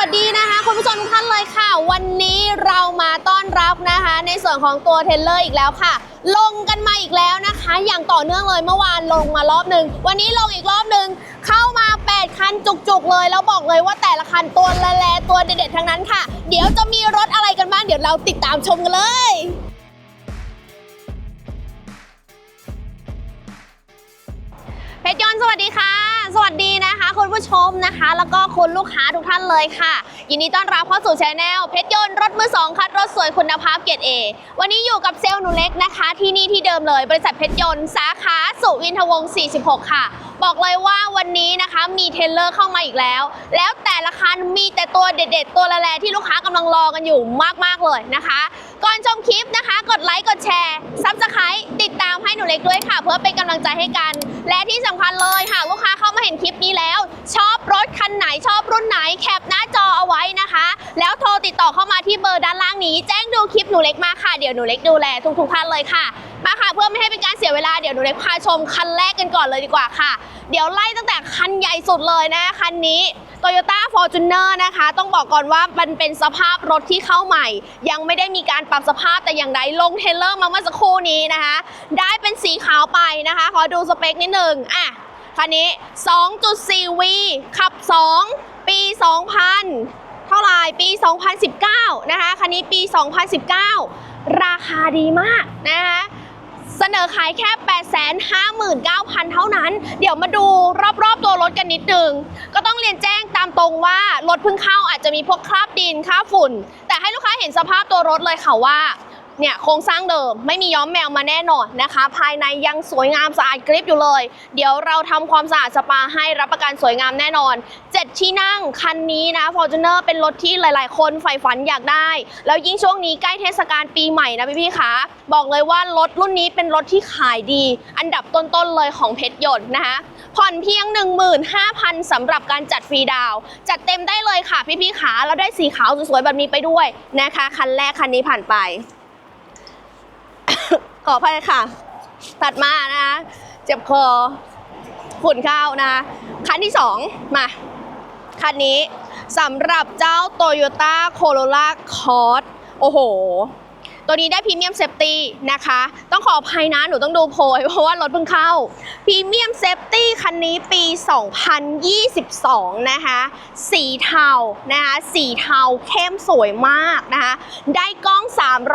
วัสดีนะคะคุณผู้ชมทุกท่านเลยค่ะ วันนี้เรามาต้อนรับนะคะ ในส่วนของตัวเทเลอร์อีกแล้วค่ะ ลงกันมาอีกแล้วนะคะ อย่างต่อเนื่องเลยเมื่อวานลงมารอบหนึ่งวันนี้ลงอีกรอบหนึ่งเข้ามา 8 คันจุกๆเลยแล้วบอกเลยว่าแต่ละคันตัวแลๆตัวเด็ดๆทั้งนั้นค่ะ เดี๋ยวจะมีรถอะไรกันบ้างเดี๋ยวเราติดตามชมกันเลยเพชรยนต์สวัสดีค่ะ สวัสดีนะคะ ผู้ชมนะคะ แล้วก็คุณลูกค้าทุกท่านเลยค่ะ ยินดีต้อนรับเข้าสู่ชาแนลเพชรยนต์รถมือสองคัดรถสวยคุณภาพเกรดเอวันนี้อยู่กับเซลล์หนูเล็กนะคะ ที่นี่ที่เดิมเลยบริษัทเพชรยนต์สาขาสุวินทวงศ์46 ค่ะ บอกเลยว่าวันนี้นะคะมีเทเลอร์เข้ามาอีกแล้ว แล้วแต่ละคันมีแต่ตัวเด็ด ๆ ตัวละแลที่ลูกค้ากำลังรอกันอยู่มากๆเลยนะคะ ก่อนชมคลิปนะคะ กดไลค์กดแชร์ซับสไครต์ติดตามให้หนูเล็กด้วยค่ะ เพื่อเป็นกำลังใจให้กัน และที่สำคัญเลยค่ะลูกค้าเข้ามาเห็นคลิปนี้แล้ว ชอบรถคันไหนชอบรุ่นไหนแคปหน้าจอเอาไว้นะคะ แล้วโทรติดต่อเข้ามาที่เบอร์ด้านล่างนี้แจ้งดูคลิปหนูเล็กมาค่ะเดี๋ยวหนูเล็กดูแลทุกๆท่านเลยค่ะมาค่ะเพื่อไม่ให้เป็นการเสียเวลาเดี๋ยวหนูเล็กพาชมคันแรกกันก่อนเลยดีกว่าค่ะเดี๋ยวไล่ตั้งแต่คันใหญ่สุดเลยนะ คันนี้ Toyota Fortuner นะคะ ต้องบอกก่อนว่ามันเป็นสภาพรถที่เข้าใหม่ ยังไม่ได้มีการปรับสภาพแต่อย่างใดลงเทเลอร์มาเมื่อสักครู่นี้นะคะ ได้เป็นสีขาวไปนะคะ ขอดูสเปคนิดหนึ่งอะคันนี้ 2.4V ขับ 2 ปี 2000 เท่าไหร่ปี 2019 นะคะ คันนี้ปี 2019 ราคาดีมากนะคะ เสนอขายแค่ 859,000 เท่านั้น เดี๋ยวมาดูรอบๆตัวรถกันนิดนึง ก็ต้องเรียนแจ้งตามตรงว่ารถเพิ่งเข้าอาจจะมีพวกคราบดินคราบฝุ่น แต่ให้ลูกค้าเห็นสภาพตัวรถเลยค่ะว่า เนี่ยโครงสร้างเดิมไม่มีย้อมแมวมาแน่นอนนะคะ ภายในยังสวยงามสะอาดกริบอยู่เลย เดี๋ยวเราทำความสะอาดสปาให้รับประกันสวยงามแน่นอน 7 ที่นั่งคันนี้นะ Fortuner เป็นรถที่หลาย ๆ คนใฝ่ฝันอยากได้ แล้วยิ่งช่วงนี้ใกล้เทศกาลปีใหม่นะพี่ๆคะบอกเลยว่ารถรุ่นนี้เป็นรถที่ขายดี อันดับต้น ๆ เลยของเพชรยนต์นะคะผ่อนเพียง 15,000สำหรับการจัดฟรีดาว จัดเต็มได้เลยค่ะพี่ๆขาแล้วได้สีขาวสวยๆแบบนี้ไปด้วยนะคะ คันแรกคันนี้ผ่านไป ออภัยค่ะ ถัดมานะคะเจ็บคอฝุ่นข้าวนะคะคันที่สองมา คันนี้สำหรับเจ้า Toyota Corolla Cross โอ้โห ตัวนี้ได้พรีเมียมเซฟตี้นะคะ ต้องขออภัยนะ หนูต้องดูโพยเพราะว่ารถเพิ่งเข้าพรีเมียมเซฟตี้คันนี้ปี 2022 นะคะ สีเทานะคะ สีเทาเข้มสวยมากนะคะ ได้กล้อง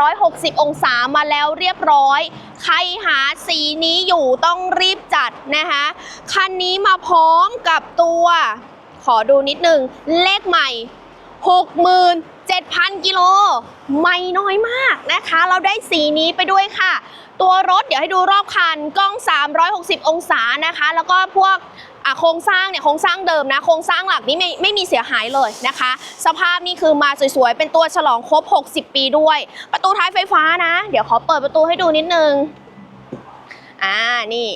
360 องศามาแล้วเรียบร้อย ใครหาสีนี้อยู่ต้องรีบจัดนะคะ คันนี้มาพร้อมกับตัว ขอดูนิดนึง เลขใหม่ 7,000 กิโล ไม่น้อยมากนะคะ เราได้สีนี้ไปด้วยค่ะ ตัวรถเดี๋ยวให้ดูรอบคันกล้อง 360 องศานะคะ แล้วก็พวกโครงสร้างเนี่ยโครงสร้างเดิมนะ โครงสร้างหลักนี้ไม่ไม่มีเสียหายเลยนะคะ สภาพนี่คือมาสวยๆ เป็นตัวฉลองครบ 60 ปีด้วย ประตูท้ายไฟฟ้านะ เดี๋ยวขอเปิดประตูให้ดูนิดนึง อ่านี่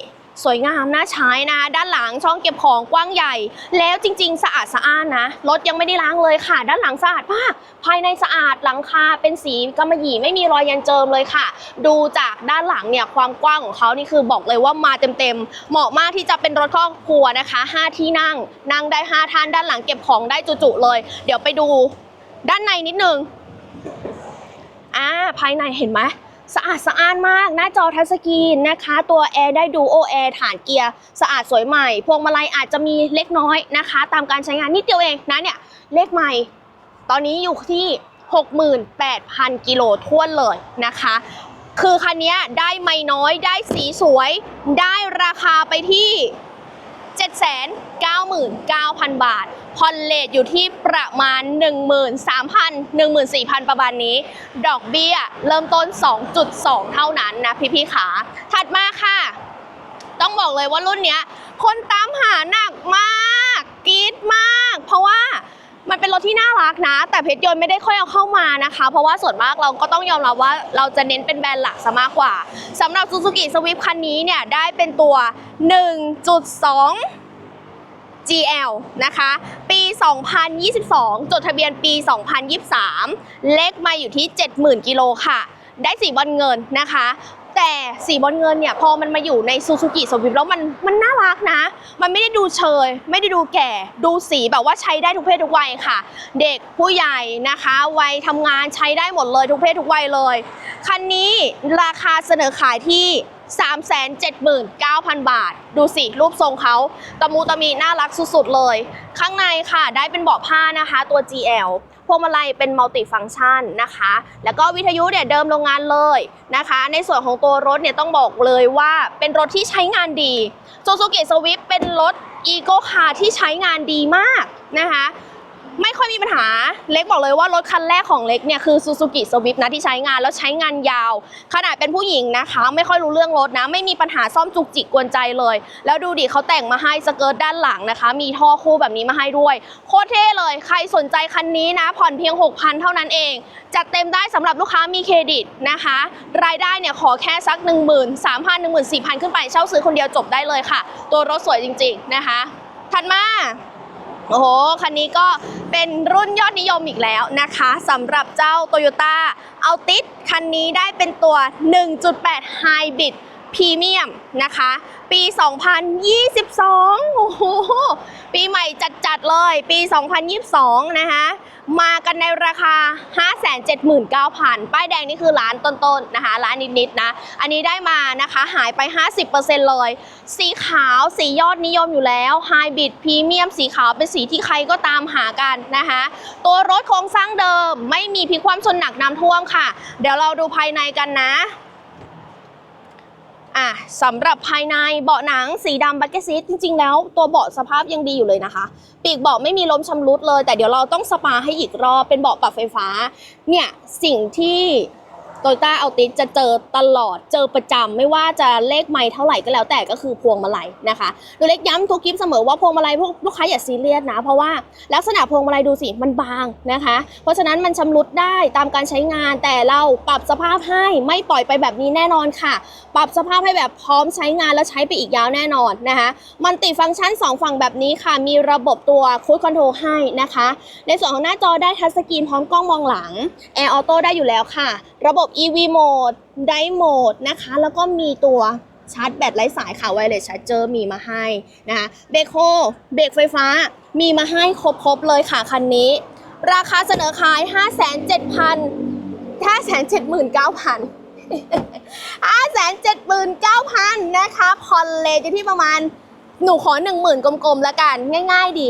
สวยงามน่าใช้นะ ด้านหลังช่องเก็บของกว้างใหญ่ แล้วจริง ๆ สะอาดสะอ้านนะรถยังไม่ได้ล้างเลยค่ะ ด้านหลังสะอาดมาก ภายในสะอาดหลังคาเป็นสีกำมะหยี่ไม่มีรอยยันเจิมเลยค่ะ ดูจากด้านหลังเนี่ยความกว้างของเขานี่คือบอกเลยว่ามาเต็มๆเหมาะมากที่จะเป็นรถครอบครัวนะคะ 5 ที่นั่ง นั่งได้ 5ท่านด้านหลังเก็บของได้จุๆเลย เดี๋ยวไปดูด้านในนิดนึงอ่าภายในเห็นไหม สะอาดสะอ้านมาก หน้าจอทัชสกรีนนะคะ ตัวแอร์ได้ดูโอแอร์ฐานเกียร์สะอาดสวยใหม่ พวงมาลัยอาจจะมีเล็กน้อยนะคะ ตามการใช้งานนิดเดียวเองนะเนี่ยเลขใหม่ ตอนนี้อยู่ที่ 68,000 กิโลท้วนเลยนะคะ คือคันนี้ได้ไม่น้อยได้สีสวย ได้ราคาไปที่ 799,000 บาท ผ่อนเลทอยู่ที่ประมาณ 13,000 14,000 ประมาณนี้ ดอกเบี้ยเริ่มต้น 2.2 เท่านั้นนะพี่ๆขา ถัดมาค่ะ ต้องบอกเลยว่ารุ่นเนี้ย คนตามหาหนักมากกรี๊ดมาก เพราะว่ามันเป็นรถที่น่ารักนะ แต่เพชรยนต์ไม่ได้ค่อยเอาเข้ามานะคะ เพราะว่าส่วนมากเราก็ต้องยอมรับว่าเราจะเน้นเป็นแบรนด์หลักซะมากกว่าสำหรับ Suzuki Swift คันนี้เนี่ย ได้เป็นตัว 1.2 GL นะคะ ปี 2022 จดทะเบียนปี 2023 เลขมาอยู่ที่ 70,000 กิโลค่ะ ได้สีบอลเงินนะคะ แต่สีบอลเงินเนี่ยพอมันมาอยู่ในซูซูกิสวิฟแล้วมันมันน่ารักนะ มันไม่ได้ดูเชย ไม่ได้ดูแก่ ดูสีแบบว่าใช้ได้ทุกเพศทุกวัยค่ะ เด็กผู้ใหญ่นะคะ วัยทำงานใช้ได้หมดเลยทุกเพศทุกวัยเลย คันนี้ราคาเสนอขายที่ 379,000 บาท ดูสิ รูปทรงเขาตะมูตะมีน่ารักสุดๆเลย ข้างในค่ะได้เป็นเบาะผ้านะคะตัว GL พวงมาลัยเป็นมัลติฟัง c t ชันนะคะ แล้วก็วิทยุเนี่ยเดิมโรงงานเลยนะคะ ในส่วนของตัวรถเนี่ยต้องบอกเลยว่าเป็นรถที่ใช้งานดี Suzuki Swift เป็นรถ Eco Car ที่ใช้งานดีมากนะคะ ไม่ค่อยมีปัญหา เล็กบอกเลยว่ารถคันแรกของเล็กเนี่ยคือ Suzuki Swift นะที่ใช้งานแล้วใช้งานยาว ขนาดเป็นผู้หญิงนะคะ ไม่ค่อยรู้เรื่องรถนะ ไม่มีปัญหาซ่อมจุกจิกกวนใจเลย แล้วดูดิเขาแต่งมาให้สเกิร์ตด้านหลังนะคะ มีท่อคู่แบบนี้มาให้ด้วย โคตรเท่เลย ใครสนใจคันนี้นะ ผ่อนเพียง 6,000 เท่านั้นเอง จัดเต็มได้สำหรับลูกค้ามีเครดิตนะคะ รายได้เนี่ยขอแค่สัก 1 3 0 0 0 1 4 0 0 0 ขึ้นไปเช่าซื้อคนเดียวจบได้เลยค่ะ ตัวรถสวยจริง ๆนะคะถัดมา โอ้โห คันนี้ก็เป็นรุ่นยอดนิยมอีกแล้วนะคะสำหรับเจ้า Toyota a l t i s คันนี้ได้เป็นตัว 1.8 Hybrid Premium นะคะ ปี 2022 โอ้โห ปีใหม่จัดๆเลย ปี 2022 นะคะ มากันในราคา 579,000 ป้ายแดงนี่คือร้านต้นๆนะคะ ร้านนิดๆนะ อันนี้ได้มานะคะหายไป 50%เลย สีขาวสียอดนิยมอยู่แล้วไฮบริดพรีเมียมสีขาวเป็นสีที่ใครก็ตามหากันนะคะ ตัวรถโครงสร้างเดิมไม่มีพิความชนหนักน้ำท่วมค่ะ เดี๋ยวเราดูภายในกันนะ อะสำหรับภายในเบาะหนังสีดำบักเก็ตซีทจริง ๆ แล้วตัวเบาะสภาพยังดีอยู่เลยนะคะ ปีกเบาะไม่มีล้มชำรุดเลย แต่เดี๋ยวเราต้องสปาให้อีกรอบเป็นเบาะปรับไฟฟ้า เนี่ยสิ่งที่ โตโยต้าเอาติจะเจอตลอดเจอประจำไม่ว่าจะเลขไม่เท่าไหร่ก็แล้วแต่ก็คือพวงมาลัยนะคะโดยเล็กย้ำทุกคลิปเสมอว่าพวงมาลัยพวกลูกค้าอย่าซีเรียสนะ เพราะว่าลักษณะพวงมาลัยดูสิมันบางนะคะ เพราะฉะนั้นมันชำรุดได้ตามการใช้งานแต่เราปรับสภาพให้ไม่ปล่อยไปแบบนี้แน่นอนค่ะ ปรับสภาพให้แบบพร้อมใช้งานแล้วใช้ไปอีกยาวแน่นอนนะคะมันติฟังก์ชัน 2 ฝั่งแบบนี้ค่ะ มีระบบตัวคูดคอนโทรลให้นะคะ ในส่วนของหน้าจอได้ทัชสกรีนพร้อมกล้องมองหลัง Air Auto ได้อยู่แล้วค่ะ ระบบ EV Mode Drive Mode นะคะ แล้วก็มีตัวชาร์จแบตไร้สายค่ะไวเลสชาร์จเจอร์มีมาให้นะคะเบรกโฮเบรกไฟฟ้ามีมาให้ครบๆเลยค่ะคันนี้ ราคาเสนอขาย 5 7 0 0 0 579,000 579,000 นะคะ ผ่อนเลทอยู่ที่ประมาณ หนูขอ 10,000 กลมๆแล้วกัน ง่าย ๆ ดี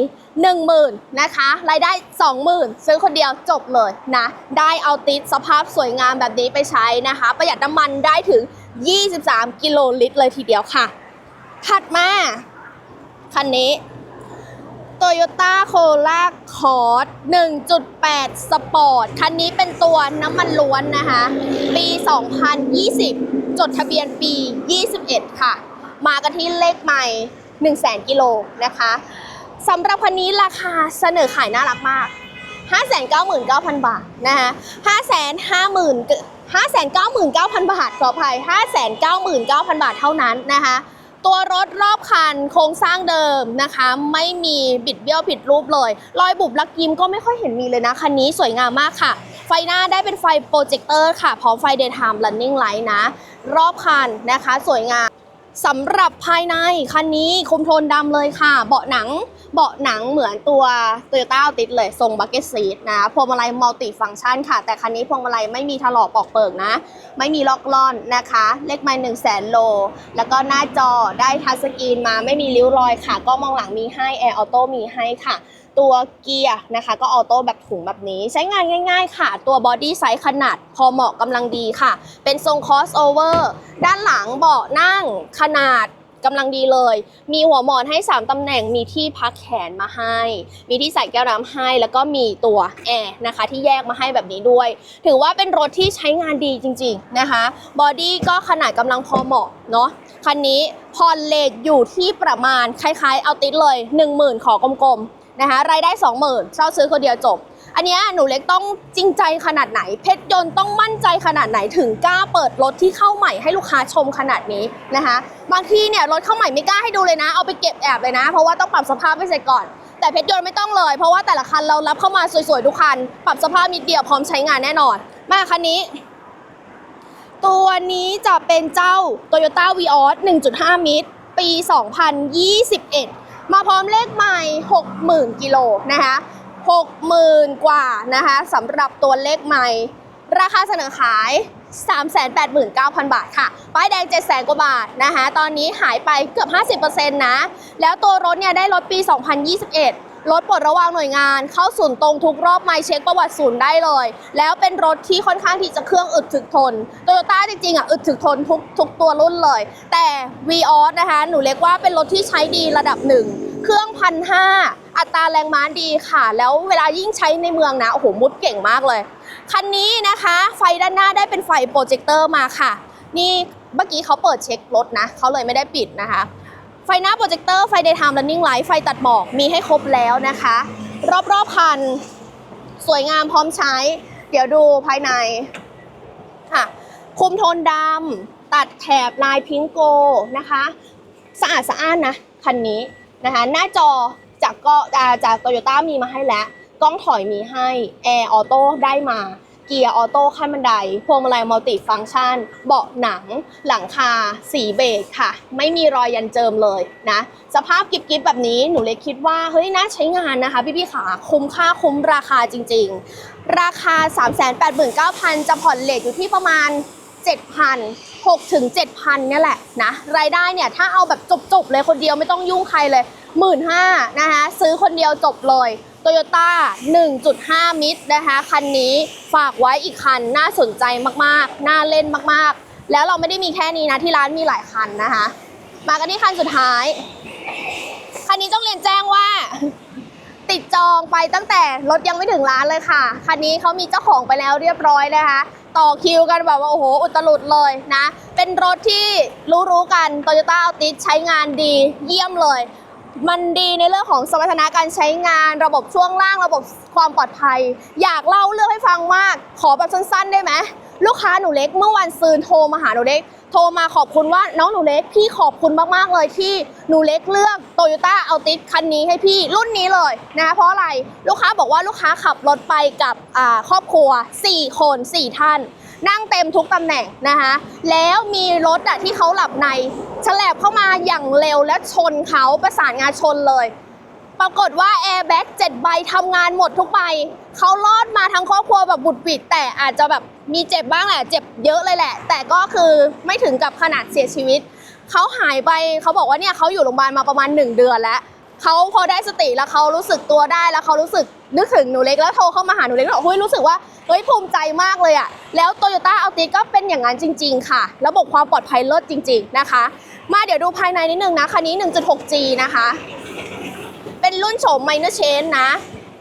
10,000 นะคะ รายได้ 20,000 ซื้อคนเดียวจบเลยนะ ได้เอาติดสภาพสวยงามแบบนี้ไปใช้นะคะ ประหยัดน้ำมันได้ถึง 23 กิโลลิตรเลยทีเดียวค่ะ ถัดมา คันนี้ Toyota Corolla Cross 1.8 Sport คันนี้เป็นตัวน้ำมันล้วนนะคะ ปี 2020 จดทะเบียนปี 21 ค่ะ มากันที่เลขใหม่ 100,000กิโลนะคะสำหรับคันนี้ราคาเสนอขายน่ารักมาก 599,000 บาทนะคะ550,000 599,000 บาทขออภัย599,000 บาทเท่านั้นนะคะตัวรถรอบคันโครงสร้างเดิมนะคะ ไม่มีบิดเบี้ยวผิดรูปเลย รอยบุบลักยิมก็ไม่ค่อยเห็นมีเลยนะ คันนี้สวยงามมากค่ะ ไฟหน้าได้เป็นไฟโปรเจคเตอร์ค่ะ พร้อมไฟ daytime running light นะ รอบคันนะคะ สวยงาม สำหรับภายในคันนี้คุมโทนดำเลยค่ะ เบาะหนังเบาะหนังเหมือนตัว Toyota a l t i s เลย ทรงบักเก็ตซีทนะพวงมาลัยมัลติฟังชันค่ะ แต่คันนี้พวงมาลัยไม่มีถลอกปอกเปิกนะ ไม่มีล็อกล่อนนะคะ เลขไม้หนึ่งแสนโล แล้วก็หน้าจอได้ทัชสกรีนมาไม่มีริ้วรอยค่ะ ก็มองหลังมีให้ Air Auto มีให้ค่ะ ตัวเกียร์นะคะก็ออโต้แบบถุงแบบนี้ใช้งานง่าย ๆ ค่ะ ตัวบอดี้ไซส์ขนาดพอเหมาะกำลังดีค่ะ เป็นทรง crossover ด้านหลังเบาะนั่งขนาดกำลังดีเลย มีหัวหมอนให้ 3ตำแหน่ง มีที่พักแขนมาให้ มีที่ใส่แก้วน้ำให้ แล้วก็มีตัวแอร์นะคะ ที่แยกมาให้แบบนี้ด้วย ถือว่าเป็นรถที่ใช้งานดีจริง ๆนะคะ บอดี้ก็ขนาดกำลังพอเหมาะเนาะ คันนี้พอเลทอยู่ที่ประมาณคล้ายๆเอาติดเลย 10,000 ขอกลมๆ นะคะรายได้ 20,000เช่าซื้อคนเดียวจบ อันนี้หนูเล็กต้องจริงใจขนาดไหน เพชรยนต์ต้องมั่นใจขนาดไหนถึงกล้าเปิดรถที่เข้าใหม่ให้ลูกค้าชมขนาดนี้นะคะบางทีเนี่ยรถเข้าใหม่ไม่กล้าให้ดูเลยนะ เอาไปเก็บแอบเลยนะ เพราะว่าต้องปรับสภาพให้เสร็จก่อน แต่เพชรยนต์ไม่ต้องเลย เพราะว่าแต่ละคันเรารับเข้ามาสวยๆทุกคัน ปรับสภาพนิดเดียวพร้อมใช้งานแน่นอนมาคันนี้ตัวนี้จะเป็นเจ้า Toyota Vios 1.5 มิตร ปี 2021 มาพร้อมเลขใหม่ 60,000 กิโลนะคะ60,000 กว่านะคะสำหรับตัวเลขใหม่ ราคาเสนอขาย 389,000 บาทค่ะ ป้ายแดง 700,000 กว่าบาทนะคะ ตอนนี้หายไปเกือบ 50%นะ แล้วตัวรถเนี่ยได้รถปี 2021 รถปลดระวางหน่วยงาน เข้าศูนย์ตรงทุกรอบไม่เช็คประวัติศูนย์ได้เลย แล้วเป็นรถที่ค่อนข้างที่จะเครื่องอึดถึกทนโตโยต้าจริงๆอะอึดถึกทนทุกทุกตัวรุ่นเลย แต่ v ีออสนะคะหนูเรียกว่าเป็นรถที่ใช้ดีระดับหนึ่งเครื่องพันห้าอัตราแรงม้าดีค่ะ แล้วเวลายิ่งใช้ในเมืองนะโอ้โหมุดเก่งมากเลย คันนี้นะคะ ไฟด้านหน้าได้เป็นไฟโปรเจคเตอร์มาค่ะ นี่เมื่อกี้เขาเปิดเช็ครถนะเขาเลยไม่ได้ปิดนะคะ ฟหน้าโปรเจคเตอร์ไฟ daytime running light ไฟตัดหมอกมีให้ครบแล้วนะคะ รอบๆคัน สวยงามพร้อมใช้ เดี๋ยวดูภายในค่ะคุมโทนดำตัดแถบลายพิงโกนะคะสะอาดสะอ้านนะคันนี้นะคะหน้าจอจากก็จากโตโยต้ามีมาให้แล้ว กล้องถอยมีให้แอร์ออโต้ได้มา เกียร์ออโต้ขั้นบันได พวงมาลัยมัลติฟังก์ชัน เบาะหนัง หลังคา สีเบจค่ะ ไม่มีรอยยันเจิมเลยนะ สภาพกิบๆแบบนี้หนูเลยคิดว่า เฮ้ยน่าใช้งานนะคะ พี่ๆขาคุ้มค่าคุ้มราคาจริง ๆ ราคา 389,000 จะผ่อนเลทอยู่ที่ประมาณ7,000 6ถึง7,000เนี่ยแหละนะรายได้เนี่ยถ้าเอาแบบจบๆเลยคนเดียวไม่ต้องยุ่งใครเลย 15,000นะคะซื้อคนเดียวจบเลย โตโยต้า 1.5 มิตรนะคะ คันนี้ฝากไว้อีกคัน น่าสนใจมากๆ น่าเล่นมากๆ แล้วเราไม่ได้มีแค่นี้นะที่ร้านมีหลายคันนะคะ มากันที่คันสุดท้าย คันนี้ต้องเรียนแจ้งว่า ติดจองไปตั้งแต่รถยังไม่ถึงร้านเลยค่ะ คันนี้เขามีเจ้าของไปแล้วเรียบร้อยนะคะ ต่อคิวกันแบบว่าโอ้โห อุตลุดเลยนะ เป็นรถที่รู้ๆกัน Toyota Altis ใช้งานดีเยี่ยมเลย มันดีในเรื่องของสมรรถนะการใช้งาน ระบบช่วงล่างระบบความปลอดภัย อยากเล่าเรื่องให้ฟังมาก ขอแบบสั้นๆ ได้ไหมลูกค้าหนูเล็กเมื่อวันซืนโทรมาหาหนูเล็ก โทรมาขอบคุณว่าน้องหนูเล็กพี่ขอบคุณมากๆเลยที่หนูเล็กเลือกโตโยต้าอัลติสคันนี้ให้พี่รุ่นนี้เลยนะคะเพราะอะไรลูกค้าบอกว่าลูกค้าขับรถไปกับครอบครัว 4 คน 4 ท่าน นั่งเต็มทุกตำแหน่งนะคะ แล้วมีรถอะที่เขาหลับในฉลบเข้ามาอย่างเร็วและชนเขาประสานงานชนเลย ปรากฏว่าแอร์แบ็ก7ใบทำงานหมดทุกใบเขารอดมาทั้งครอบครัวแบบบุดบิด แต่อาจจะแบบมีเจ็บบ้างแหละ เจ็บเยอะเลยแหละ แต่ก็คือไม่ถึงกับขนาดเสียชีวิตเขาหายไปเขาบอกว่าเนี่ยเขาอยู่โรงพยาบาลมาประมาณ 1 เดือนแล้ว เขาพอได้สติแล้วเขารู้สึกตัวได้แล้วเขารู้สึกนึกถึงหนูเล็กแล้วโทรเข้ามาหาหนูเล็กแล้วบอกเฮ้ยรู้สึกว่าเฮ้ยภูมิใจมากเลยอะแล้วโตโยต้าอัลติก็เป็นอย่างนั้นจริง ๆ ค่ะ ระบบความปลอดภัยเลิศจริง ๆนะคะ มาเดี๋ยวดูภายในนิดนึงนะคันนี้ 1.6G นะคะ เป็นรุ่นโฉม minor change นะ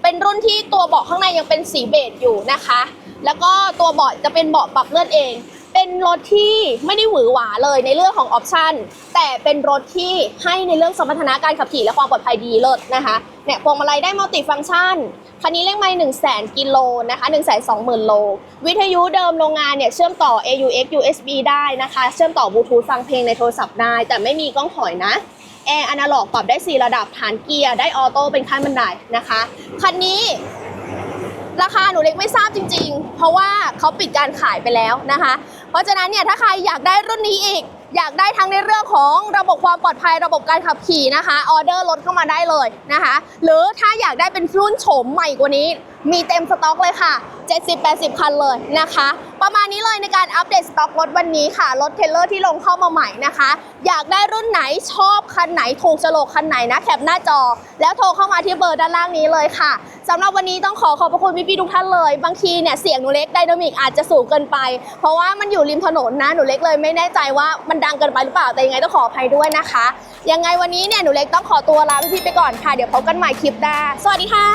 เป็นรุ่นที่ตัวเบาะข้างในยังเป็นสีเบจอยู่นะคะ แล้วก็ตัวเบาะจะเป็นเบาะปรับเลื่อนเอง เป็นรถที่ไม่ได้หวือหวาเลยในเรื่องของออปชันแต่เป็นรถที่ให้ในเรื่องสมรรถนะการขับขี่และความปลอดภัยดีเลิศนะคะเนี่ยพวงมาลัยได้มัลติฟังก์ชันคันนี้เลขไม่1 0 0 0 0กิโลนะคะ1 2 0 0 0 0 โล วิทยุเดิมโรงงานเนี่ยเชื่อมต่อ AUX USB ได้นะคะ เชื่อมต่อบลูทูธฟังเพลงในโทรศัพท์ได้ แต่ไม่มีกล้องถอยนะแอร์อนาล็อกปรับได้ 4 ระดับฐานเกียร์ได้ออโต้เป็นขั้นบันไดนะคะคันนี้ ราคาหนูเล็กไม่ทราบจริง ๆ เพราะว่าเขาปิดการขายไปแล้วนะคะ เพราะฉะนั้นเนี่ยถ้าใครอยากได้รุ่นนี้อีก อยากได้ทั้งในเรื่องของระบบความปลอดภัยระบบการขับขี่นะคะออเดอร์รถเข้ามาได้เลยนะคะ หรือถ้าอยากได้เป็นรุ่นโฉมใหม่กว่านี้ มีเต็มสต็อกเลยค่ะ 70-80 คันเลยนะคะ ประมาณนี้เลยในการอัปเดตสต็อกรถวันนี้ค่ะ รถเทเลอร์ที่ลงเข้ามาใหม่นะคะ อยากได้รุ่นไหนชอบคันไหนถูกโฉลกคันไหนนะแคปหน้าจอ แล้วโทรเข้ามาที่เบอร์ด้านล่างนี้เลยค่ะสำหรับวันนี้ต้องขอขอบพระคุณพี่ๆทุกท่านเลย บางทีเนี่ยเสียงหนูเล็กไดนามิกอาจจะสูงเกินไป เพราะว่ามันอยู่ริมถนนนะหนูเล็กเลยไม่แน่ใจว่ามันดังเกินไปหรือเปล่าแต่ยังไงต้องขออภัยด้วยนะคะ ยังไงวันนี้เนี่ยหนูเล็กต้องขอตัวลาพี่ๆไปก่อนค่ะเดี๋ยวพบกันใหม่คลิปหน้าสวัสดีค่ะ